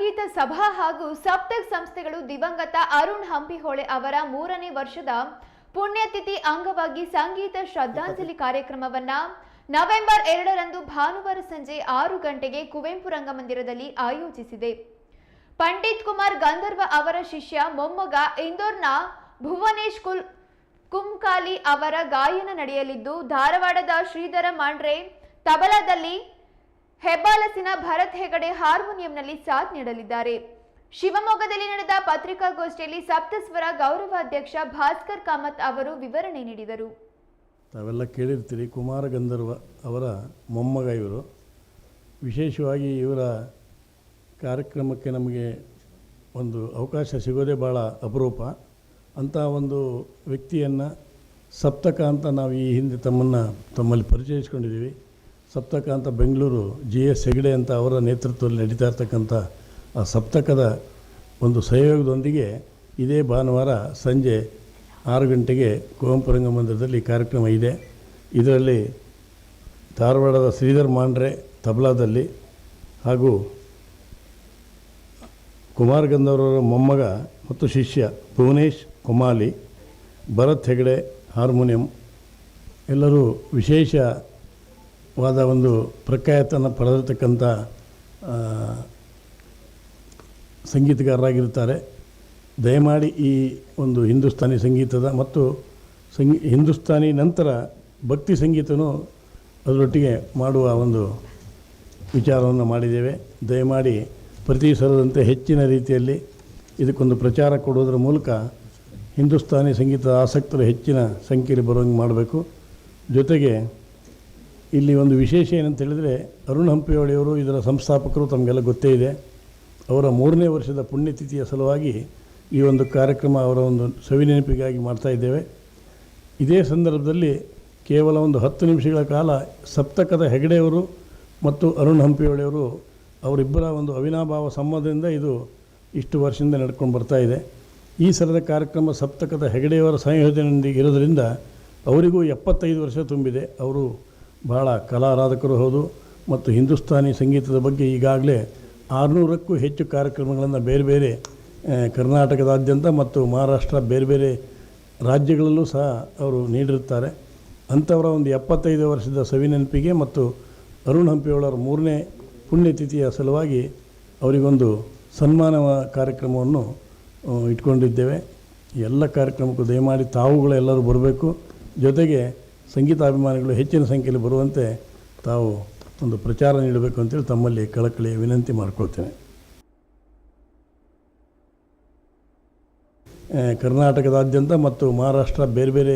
ಸಂಗೀತ ಸಭಾ ಹಾಗೂ ಸಪ್ತಕ್ ಸಂಸ್ಥೆಗಳು ದಿವಂಗತ ಅರುಣ್ ಹಂಪಿಹೊಳೆ ಅವರ ಮೂರನೇ ವರ್ಷದ ಪುಣ್ಯತಿಥಿ ಅಂಗವಾಗಿ ಸಂಗೀತ ಶ್ರದ್ಧಾಂಜಲಿ ಕಾರ್ಯಕ್ರಮವನ್ನ ನವೆಂಬರ್ ಎರಡರಂದು ಭಾನುವಾರ ಸಂಜೆ ಆರು ಗಂಟೆಗೆ ಕುವೆಂಪು ರಂಗಮಂದಿರದಲ್ಲಿ ಆಯೋಜಿಸಿದೆ. ಪಂಡಿತ್ ಕುಮಾರ್ ಗಂಧರ್ವ ಅವರ ಶಿಷ್ಯ ಮೊಮ್ಮಗ ಇಂದೋರ್ನ ಭುವನೇಶ್ ಕುಲ್ ಕುಂಕಾಲಿ ಅವರ ಗಾಯನ ನಡೆಯಲಿದ್ದು, ಧಾರವಾಡದ ಶ್ರೀಧರ ಮಾಂಡ್ರೆ ತಬಲಾದಲ್ಲಿ ಹೆಬ್ಬಾಲಸಿನ ಭರತ್ ಹೆಗಡೆ ಹಾರ್ಮೋನಿಯಂನಲ್ಲಿ ಸಾಥ್ ನೀಡಲಿದ್ದಾರೆ. ಶಿವಮೊಗ್ಗದಲ್ಲಿ ನಡೆದ ಪತ್ರಿಕಾಗೋಷ್ಠಿಯಲ್ಲಿ ಸಪ್ತಸ್ವರ ಗೌರವಾಧ್ಯಕ್ಷ ಭಾಸ್ಕರ್ ಕಾಮತ್ ಅವರು ವಿವರಣೆ ನೀಡಿದರು. ತಾವೆಲ್ಲ ಕೇಳಿರ್ತೀರಿ, ಕುಮಾರ ಗಂಧರ್ವ ಅವರ ಮೊಮ್ಮಗ ಇವರು. ವಿಶೇಷವಾಗಿ ಇವರ ಕಾರ್ಯಕ್ರಮಕ್ಕೆ ನಮಗೆ ಒಂದು ಅವಕಾಶ ಸಿಗೋದೇ ಭಾಳ ಅಪರೂಪ. ಅಂಥ ಒಂದು ವ್ಯಕ್ತಿಯನ್ನು ಸಪ್ತಕ ಅಂತ ನಾವು ಈ ಹಿಂದೆ ತಮ್ಮನ್ನು ತಮ್ಮಲ್ಲಿ ಪರಿಚಯಿಸ್ಕೊಂಡಿದ್ದೀವಿ. ಸಪ್ತಕ ಅಂತ ಬೆಂಗಳೂರು ಜಿ ಎಸ್ ಹೆಗಡೆ ಅಂತ ಅವರ ನೇತೃತ್ವದಲ್ಲಿ ನಡೀತಾ ಇರ್ತಕ್ಕಂಥ ಆ ಸಪ್ತಕದ ಒಂದು ಸಹಯೋಗದೊಂದಿಗೆ ಇದೇ ಭಾನುವಾರ ಸಂಜೆ ಆರು ಗಂಟೆಗೆ ಕುವೆಂಪು ರಂಗಮಂದಿರದಲ್ಲಿ ಕಾರ್ಯಕ್ರಮ ಇದೆ. ಇದರಲ್ಲಿ ಧಾರವಾಡದ ಶ್ರೀಧರ್ ಮಾಂಡ್ರೆ ತಬಲಾದಲ್ಲಿ ಹಾಗೂ ಕುಮಾರ್ ಗಂಧರ್ವರ ಮೊಮ್ಮಗ ಮತ್ತು ಶಿಷ್ಯ ಭುವನೇಶ್ ಕುಮಾಲಿ, ಭರತ್ ಹೆಗಡೆ ಹಾರ್ಮೋನಿಯಂ ಎಲ್ಲರೂ ವಿಶೇಷವಾದ ಒಂದು ಪ್ರಖ್ಯಾತನ ಪಡೆದಿರ್ತಕ್ಕಂಥ ಸಂಗೀತಗಾರರಾಗಿರ್ತಾರೆ ದಯಮಾಡಿ ಈ ಒಂದು ಹಿಂದೂಸ್ತಾನಿ ಸಂಗೀತದ ಮತ್ತು ಸಂಗೀ, ಹಿಂದೂಸ್ತಾನಿ ನಂತರ ಭಕ್ತಿ ಸಂಗೀತನೂ ಅದರೊಟ್ಟಿಗೆ ಮಾಡುವ ಒಂದು ವಿಚಾರವನ್ನು ಮಾಡಿದ್ದೇವೆ. ದಯಮಾಡಿ ಪ್ರತಿ ಸಲದಂತೆ ಹೆಚ್ಚಿನ ರೀತಿಯಲ್ಲಿ ಇದಕ್ಕೊಂದು ಪ್ರಚಾರ ಕೊಡುವುದರ ಮೂಲಕ ಹಿಂದೂಸ್ತಾನಿ ಸಂಗೀತದ ಆಸಕ್ತರು ಹೆಚ್ಚಿನ ಸಂಖ್ಯೆಯಲ್ಲಿ ಬರೋಂಗೆ ಮಾಡಬೇಕು. ಜೊತೆಗೆ ಇಲ್ಲಿ ಒಂದು ವಿಶೇಷ ಏನಂತ ಹೇಳಿದರೆ ಅರುಣ್ ಹಂಪಿಯೋಳಿಯವರು ಇದರ ಸಂಸ್ಥಾಪಕರು ತಮಗೆಲ್ಲ ಗೊತ್ತೇ ಇದೆ. ಅವರ ಮೂರನೇ ವರ್ಷದ ಪುಣ್ಯತಿಥಿಯ ಸಲುವಾಗಿ ಈ ಒಂದು ಕಾರ್ಯಕ್ರಮ ಅವರ ಒಂದು ಸವಿನೆನಪಿಗಾಗಿ ಮಾಡ್ತಾ ಇದ್ದೇವೆ. ಇದೇ ಸಂದರ್ಭದಲ್ಲಿ ಕೇವಲ ಒಂದು ಹತ್ತು ನಿಮಿಷಗಳ ಕಾಲ ಸಪ್ತಕದ ಹೆಗಡೆಯವರು ಮತ್ತು ಅರುಣ್ ಹಂಪಿಹೊಳೆಯವರು ಅವರಿಬ್ಬರ ಒಂದು ಅವಿನಾಭಾವ ಸಂಬಂಧದಿಂದ ಇದು ಇಷ್ಟು ವರ್ಷದಿಂದ ನಡ್ಕೊಂಡು ಬರ್ತಾ ಇದೆ. ಈ ಸಲದ ಕಾರ್ಯಕ್ರಮ ಸಪ್ತಕದ ಹೆಗಡೆಯವರ ಸಂಯೋಜನೆಯೊಂದಿಗೆ ಇರೋದರಿಂದ ಅವರಿಗೂ ಎಪ್ಪತ್ತೈದು ವರ್ಷ ತುಂಬಿದೆ. ಅವರು ಬಹಳ ಕಲಾರಾಧಕರು ಹೌದು ಮತ್ತು ಹಿಂದೂಸ್ತಾನಿ ಸಂಗೀತದ ಬಗ್ಗೆ ಈಗಾಗಲೇ ಆರುನೂರಕ್ಕೂ ಹೆಚ್ಚು ಕಾರ್ಯಕ್ರಮಗಳನ್ನು ಬೇರೆ ಬೇರೆ ಕರ್ನಾಟಕದಾದ್ಯಂತ ಮತ್ತು ಮಹಾರಾಷ್ಟ್ರ ಬೇರೆ ಬೇರೆ ರಾಜ್ಯಗಳಲ್ಲೂ ಸಹ ಅವರು ನೀಡಿರುತ್ತಾರೆ. ಅಂಥವರ ಒಂದು ಎಪ್ಪತ್ತೈದು ವರ್ಷದ ಸವಿನೆನಪಿಗೆ ಮತ್ತು ಅರುಣ್ ಹಂಪಿಯವಳವರ ಮೂರನೇ ಪುಣ್ಯತಿಥಿಯ ಸಲುವಾಗಿ ಅವರಿಗೊಂದು ಸನ್ಮಾನ ಕಾರ್ಯಕ್ರಮವನ್ನು ಇಟ್ಕೊಂಡಿದ್ದೇವೆ. ಎಲ್ಲ ಕಾರ್ಯಕ್ರಮಕ್ಕೂ ದಯಮಾಡಿ ತಾವುಗಳೆಲ್ಲರೂ ಬರಬೇಕು. ಜೊತೆಗೆ ಸಂಗೀತಾಭಿಮಾನಿಗಳು ಹೆಚ್ಚಿನ ಸಂಖ್ಯೆಯಲ್ಲಿ ಬರುವಂತೆ ತಾವು ಒಂದು ಪ್ರಚಾರ ನೀಡಬೇಕು ಅಂತೇಳಿ ತಮ್ಮಲ್ಲಿ ಕಳಕಳಿ ವಿನಂತಿ ಮಾಡ್ಕೊಳ್ತೇನೆ. ಕರ್ನಾಟಕದಾದ್ಯಂತ ಮತ್ತು ಮಹಾರಾಷ್ಟ್ರ ಬೇರೆ ಬೇರೆ